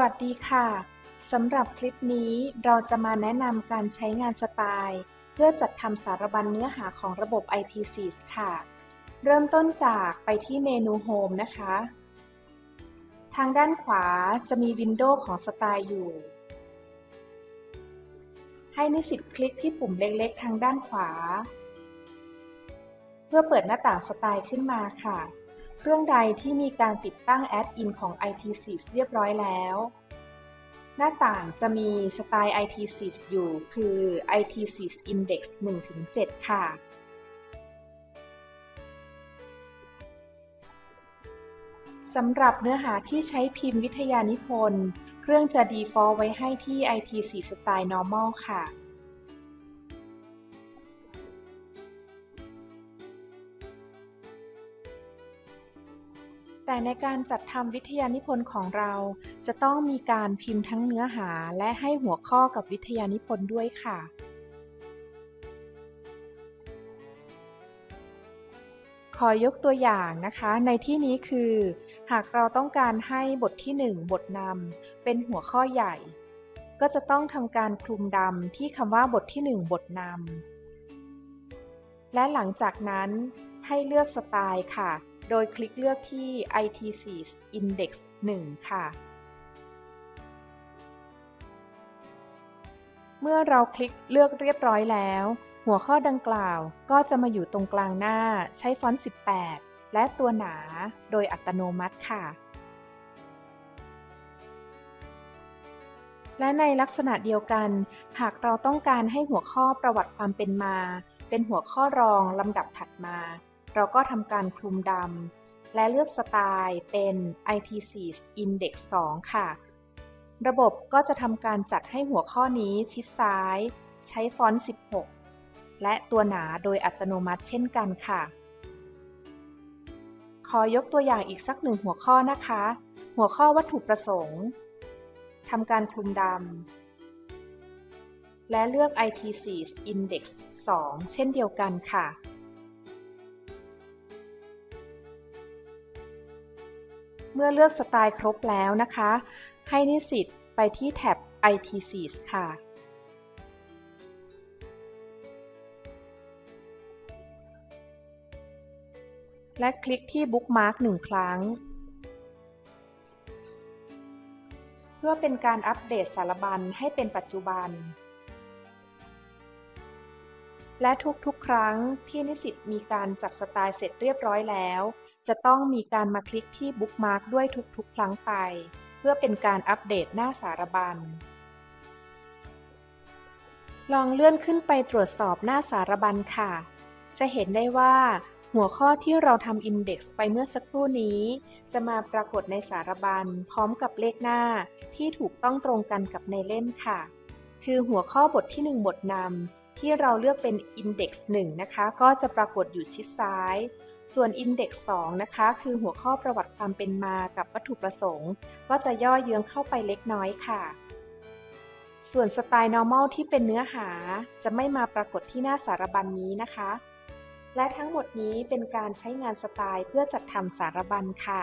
วัสดีค่ะสำหรับคลิปนี้เราจะมาแนะนำการใช้งานสไตล์ เพื่อจัดทำสารบัญเนื้อหาของระบบ IT4 ค่ะ เริ่มต้นจากไปที่เมนู Home นะคะ ทางด้านขวาจะมีวินโดว์ของสไตล์อยู่ ให้นิสิตคลิกที่ปุ่มเล็กๆ ทางด้านขวา เพื่อเปิดหน้าต่างสไตล์ขึ้นมาค่ะ เครื่องใดที่มีการติดตั้งแอดอินของ IT4 เรียบร้อยแล้ว หน้าต่างจะมีสไตล์ IT4 อยู่คือ IT4 Index 1-7 ค่ะสำหรับเนื้อหาที่ใช้พิมพ์วิทยานิพนธ์ เครื่องจะ default ไว้ให้ที่ IT4 Style Normal ค่ะ แต่ในการจัดทำวิทยานิพนธ์ของเรา จะต้องมีการพิมพ์ทั้งเนื้อหาและให้หัวข้อกับวิทยานิพนธ์ด้วยค่ะ ขอยกตัวอย่างนะคะ ในที่นี้คือ หากเราต้องการให้บทที่ 1 บทนำเป็นหัวข้อใหญ่ ก็จะต้องทำการคลุมดำที่คำว่าบทที่ 1 บทนำและหลังจากนั้นให้เลือกสไตล์ค่ะ โดยคลิกเลือกที่ IT4 Index 1 ค่ะ เมื่อเราคลิกเลือกเรียบร้อยแล้ว หัวข้อดังกล่าวก็จะมาอยู่ตรงกลางหน้าใช้ฟอนต์ 18 และตัวหนาโดยอัตโนมัติค่ะ และในลักษณะเดียวกัน หากเราต้องการให้หัวข้อประวัติความเป็นมา เป็นหัวข้อรองลำดับถัดมา เราก็ทำการคลุมดำและเลือกสไตล์เป็น IT4 Index 2 ค่ะ ระบบก็จะทำการจัดให้หัวข้อนี้ชิดซ้าย ใช้ฟอนต์ 16 และตัวหนาโดยอัตโนมัติเช่นกันค่ะ ขอยกตัวอย่างอีกสักหนึ่งหัวข้อนะคะ หัวข้อวัตถุประสงค์ทำการคลุมดำและเลือก IT4 Index 2 เช่นเดียวกันค่ะ เมื่อเลือกสไตล์ครบแล้วนะคะ ให้นิสิตไปที่แท็บ IT4 ค่ะ และคลิกที่ Bookmark หนึ่งครั้ง เพื่อเป็นการอัปเดตสารบัญให้เป็นปัจจุบัน และทุกๆ ครั้งที่นิสิตมีการจัดสไตล์เสร็จเรียบร้อยแล้ว จะต้องมีการมาคลิกที่ Bookmark ด้วยทุกๆ ครั้งไป เพื่อเป็นการอัปเดตหน้าสารบัญ ลองเลื่อนขึ้นไปตรวจสอบหน้าสารบัญค่ะ จะเห็นได้ว่า หัวข้อที่เราทำอินเด็กซ์ไปเมื่อสักครู่นี้ จะมาปรากฏในสารบัญพร้อมกับเลขหน้าที่ถูกต้องตรงกันกับในเล่มค่ะ คือหัวข้อบทที่ 1 บทนำ ที่เราเลือกเป็น Index 1 นะคะ ก็จะปรากฏอยู่ชิดซ้าย ส่วน Index 2 นะคะ คือหัวข้อประวัติความเป็นมากับวัตถุประสงค์ ก็จะย่อเยื้องเข้าไปเล็กน้อยค่ะ ส่วนสไตล์ normal ที่เป็นเนื้อหาจะไม่มาปรากฏที่หน้าสารบัญนนี้นะคะ และทั้งหมดนี้เป็นการใช้งานสไตล์เพื่อจัดทำสารบัญค่ะ